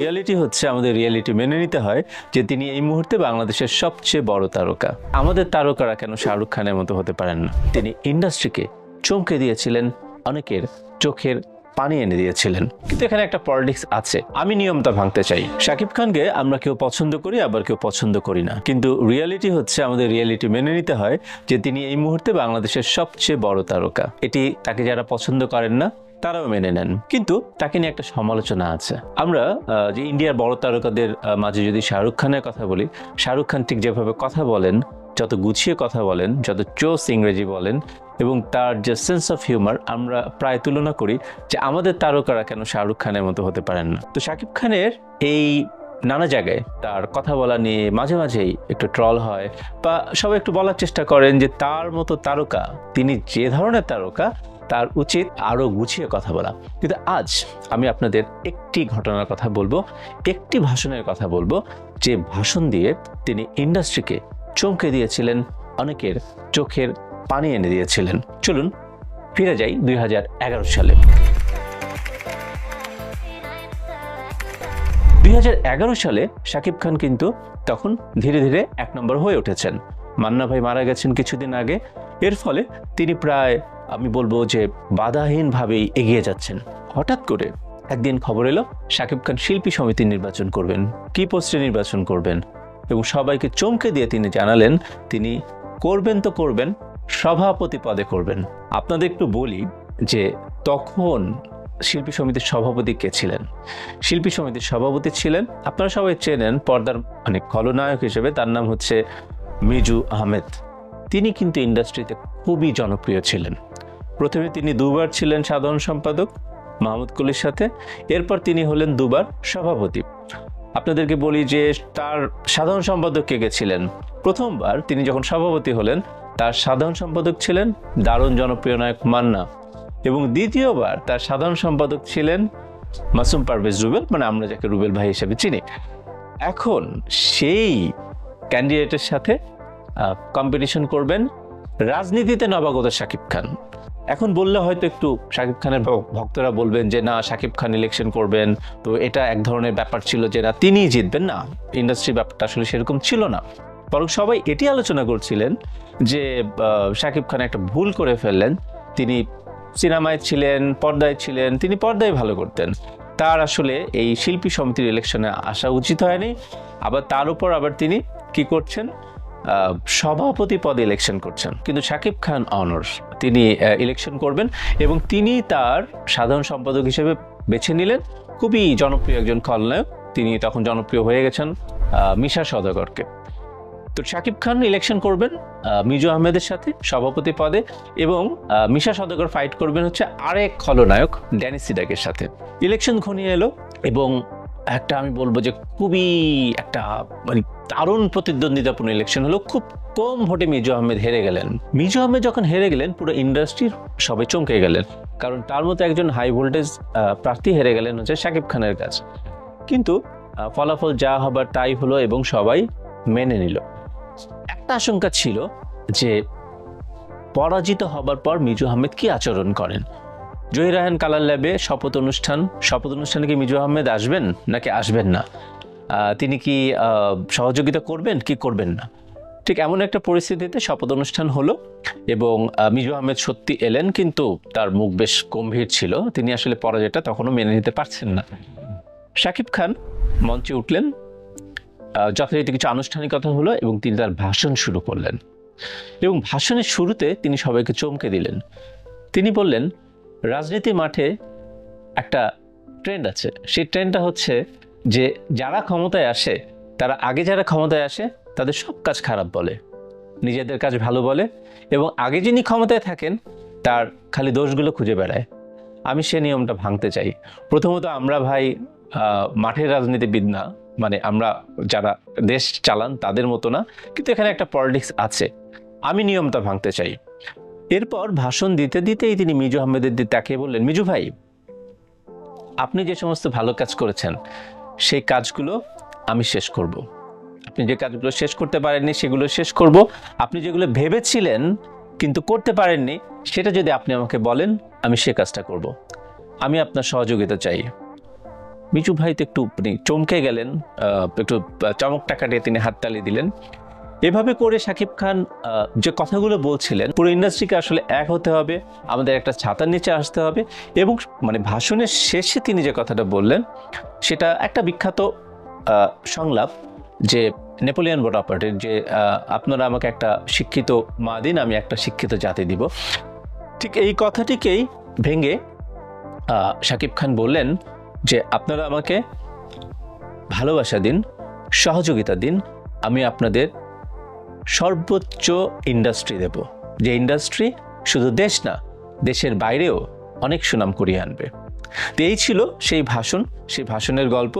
Reality হচ্ছে আমাদের reality মেনে নিতে হয় যে তিনি এই মুহূর্তে বাংলাদেশের সবচেয়ে বড় তারকা। আমাদের তারকারা কেন শাহরুখ খানের মতো হতে পারেন না? তিনি ইন্ডাস্ট্রিকে চমকে দিয়েছিলেন, অনেকের চোখের পানি এনে দিয়েছিলেন। কিন্তু এখানে একটা পলিটিক্স আছে। আমি নিয়মটা ভাঙতে চাই। শাকিব খানকে আমরা কেউ পছন্দ করি, আবার কেউ পছন্দ করি না। কিন্তু রিয়ালিটি হচ্ছে আমাদের রিয়ালিটি মেনে নিতে হয় যে তিনি এই মুহূর্তে বাংলাদেশের সবচেয়ে বড় তারকা। এটি তাকে যারা পছন্দ করেন না তারাও মেনে নেন। কিন্তু তাকে নিয়ে একটা সমালোচনা আছে। আমরা যে ইন্ডিয়ার বড় তারকাদের মাঝে যদি শাহরুখ খানের কথা বলি, শাহরুখ খান ঠিক যেভাবে কথা বলেন, যত গুছিয়ে কথা বলেন, যত চোস ইংরেজি বলেন, এবং তার যে সেন্স অফ হিউমার আমরা প্রায় তুলনা করি যে আমাদের তারকারা কেন শাহরুখ খানের মতো হতে পারেন না। তো শাকিব খানের এই নানা জায়গায় তার কথা বলা নিয়ে মাঝে মাঝেই একটু ট্রল হয়, বা সবাই একটু বলার চেষ্টা করেন যে তার মতো তারকা, তিনি যে ধরনের তারকা তার উচিত আরও গুছিয়ে কথা বলা। কিন্তু আজ আমি আপনাদের একটি ঘটনার কথা বলব, একটি ভাষণের কথা বলব, যে ভাষণ দিয়ে তিনি ইন্ডাস্ট্রিকে চমকে দিয়েছিলেন, অনেকের চোখের পানি এনে দিয়েছিলেন। চলুন ফিরে যাই দুই হাজার এগারো সালে। দুই হাজার এগারো সালে শাকিব খান কিন্তু তখন ধীরে ধীরে এক নম্বর হয়ে উঠেছেন। মান্না ভাই মারা গেছেন কিছুদিন আগে। এর ফলে তিনি প্রায় আমি বলব যে বাধাহীনভাবেই এগিয়ে যাচ্ছেন। হঠাৎ করে একদিন খবর এলো, শাকিব খান শিল্পী সমিতি নির্বাচন করবেন, কি পোস্টে নির্বাচন করবেন এবং সবাইকে চমকে দিয়ে তিনি জানালেন, তিনি করবেন তো করবেন, সভাপতি পদে করবেন। আপনাদের একটু বলি যে তখন শিল্পী সমিতির সভাপতি কে ছিলেন? শিল্পী সমিতির সভাপতি ছিলেন, আপনারা সবাই চেনেন, পর্দার মানে খলনায়ক হিসেবে তার নাম হচ্ছে মিজু আহমেদ। তিনি কিন্তু ইন্ডাস্ট্রিতে খুবই জনপ্রিয় ছিলেন। প্রথমে তিনি দুবার ছিলেন সাধারণ সম্পাদক মাহমুদ কুলির সাথে, এরপর তিনি হলেন দুবার সভাপতি। আপনাদেরকে বলি যে তার সাধারণ সম্পাদক কে কে ছিলেন? প্রথমবার তিনি যখন সভাপতি হলেন, তার সাধারণ সম্পাদক ছিলেন দারুণ জনপ্রিয় নায়ক মান্না এবং দ্বিতীয়বার তার সাধারণ সম্পাদক ছিলেন মাসুম পারভেজ রুবেল মানে আমরা যাকে রুবেল ভাই হিসেবে চিনি। এখন সেই ক্যান্ডিডেটের সাথে কম্পিটিশন করবেন। রাজনীতিতে নবাগত শাকিব খান। এখন বললে হয়তো একটু শাকিব খানের ভক্তরা বলবেন যে না শাকিব খান ইলেকশন করবেন। তো এটা এক ধরনের ব্যাপার ছিল যে না তিনিই জিতবেন। না ইন্ডাস্ট্রি ব্যাপারটা আসলে সেরকম ছিল না। বরং সবাই এটি আলোচনা করছিলেন যে শাকিব খান একটা ভুল করে ফেললেন। তিনি সিনেমায় ছিলেন পর্দায় ছিলেন তিনি পর্দায় ভালো করতেন। তার আসলে এই শিল্পী সমিতির ইলেকশনে আসা উচিত হয়নি। আবার তার উপর আবার তিনি কি করছেন? সভাপতি পদে ইলেকশন করছেন। কিন্তু শাকিব খান অনর্স তিনি ইলেকশন করবেন এবং তিনি তার সাধারণ সম্পাদক হিসেবে বেছে নিলেন। খুবই জনপ্রিয় একজন খলনায়ক। তিনি তখন জনপ্রিয় হয়ে গেছেন মিশা সদাগরকে। তো শাকিব খান ইলেকশন করবেন মিজু আহমেদের সাথে সভাপতি পদে এবং মিশা সদাগর ফাইট করবেন হচ্ছে আরেক খলনায়ক, ড্যানি সিডাকের সাথে। ইলেকশন ঘনিয়ে এলো এবং একটা আমি বলব যে খুবই একটা মানে দারুণ প্রতিদ্বন্দ্বিতাপূর্ণ ইলেকশন হলো। খুব কম ভোটে মিজু আহমেদ হেরে গেলেন। মিজু আহমেদ যখন হেরে গেলেন, পুরো ইন্ডাস্ট্রির সবাই চমকে গেলেন। কারণ তার মতো একজন হাই ভোল্টেজ প্রার্থী হেরে গেলেন হচ্ছে শাকিব খানের কাছে। কিন্তু ফলাফল যা হবার তাই হলো এবং সবাই মেনে নিল। একটা আশঙ্কা ছিল যে পরাজিত হবার পর মিজু আহমেদ কি আচরণ করেন? জহির রায়হান কালার ল্যাবে শপথ অনুষ্ঠান, শপথ অনুষ্ঠানে কি মিজু আহমেদ আসবেন নাকি আসবেন না? তিনি কি সহযোগিতা করবেন কি করবেন না? ঠিক এমন একটা পরিস্থিতিতে শপথ অনুষ্ঠান হলো এবং মিজু আহমেদ সত্যি এলেন কিন্তু তার মুখ বেশ গম্ভীর ছিল। তিনি আসলে পরাজয়টা তখনও মেনে নিতে পারছেন না। শাকিব খান মঞ্চে উঠলেন যথারীতি কিছু আনুষ্ঠানিকতা হলো এবং তিনি তার ভাষণ শুরু করলেন। এবং ভাষণের শুরুতে তিনি সবাইকে চমকে দিলেন। তিনি বললেন রাজনীতি মাঠে একটা ট্রেন্ড আছে। সেই ট্রেন্ডটা হচ্ছে যে যারা ক্ষমতায় আসে, তারা আগে যারা ক্ষমতায় আসে, তাদের সব কাজ খারাপ বলে, নিজেদের কাজ ভালো বলে এবং আগে যিনি ক্ষমতায় থাকেন, তার খালি দোষগুলো খুঁজে বেড়ায়। আমি সে নিয়মটা ভাঙতে চাই। প্রথমত আমরা ভাই মাঠের রাজনীতিবিদ না মানে আমরা যারা দেশ চালান তাদের মতো না, কিন্তু এখানে একটা পলিটিক্স আছে। আমি নিয়মটা ভাঙতে চাই। এরপর ভাষণ দিতে দিতেই তিনি মিজু আহমেদের দিকে তাকিয়ে বললেন, মিজু ভাই, আপনি যে সমস্ত ভালো কাজ করেছেন, সেই কাজগুলো আমি শেষ করব। আপনি যে কাজগুলো শেষ করতে পারেননি, সেগুলো শেষ করব। আপনি যেগুলো ভেবেছিলেন, কিন্তু করতে পারেননি, সেটা যদি আপনি আমাকে বলেন, আমি সে কাজটা করব। আমি আপনার সহযোগিতা চাই। মিজু ভাই তো একটু চমকে গেলেন একটু চমকটা কাটিয়ে তিনি হাততালি দিলেন। এভাবে করে শাকিব খান যে কথাগুলো বলছিলেন, পুরো ইন্ডাস্ট্রিকে আসলে এক হতে হবে, আমাদের একটা ছাতার নিচে আসতে হবে এবং মানে ভাষণের শেষে তিনি যে কথাটা বললেন, সেটা একটা বিখ্যাত সংলাপ যে নেপোলিয়ন বোনাপার্টের যে আপনারা আমাকে একটা শিক্ষিত মা দিন, আমি একটা শিক্ষিত জাতি দিব। ঠিক এই কথাটিকেই ভেঙে শাকিব খান বললেন যে, আপনারা আমাকে ভালোবাসা দিন, সহযোগিতা দিন, আমি আপনাদের সর্বোচ্চ ইন্ডাস্ট্রি দেব। যে ইন্ডাস্ট্রি শুধু দেশ না, দেশের বাইরেও অনেক সুনাম করিয়ে আনবে। তো এই ছিল সেই ভাষণ, সেই ভাষণের গল্প।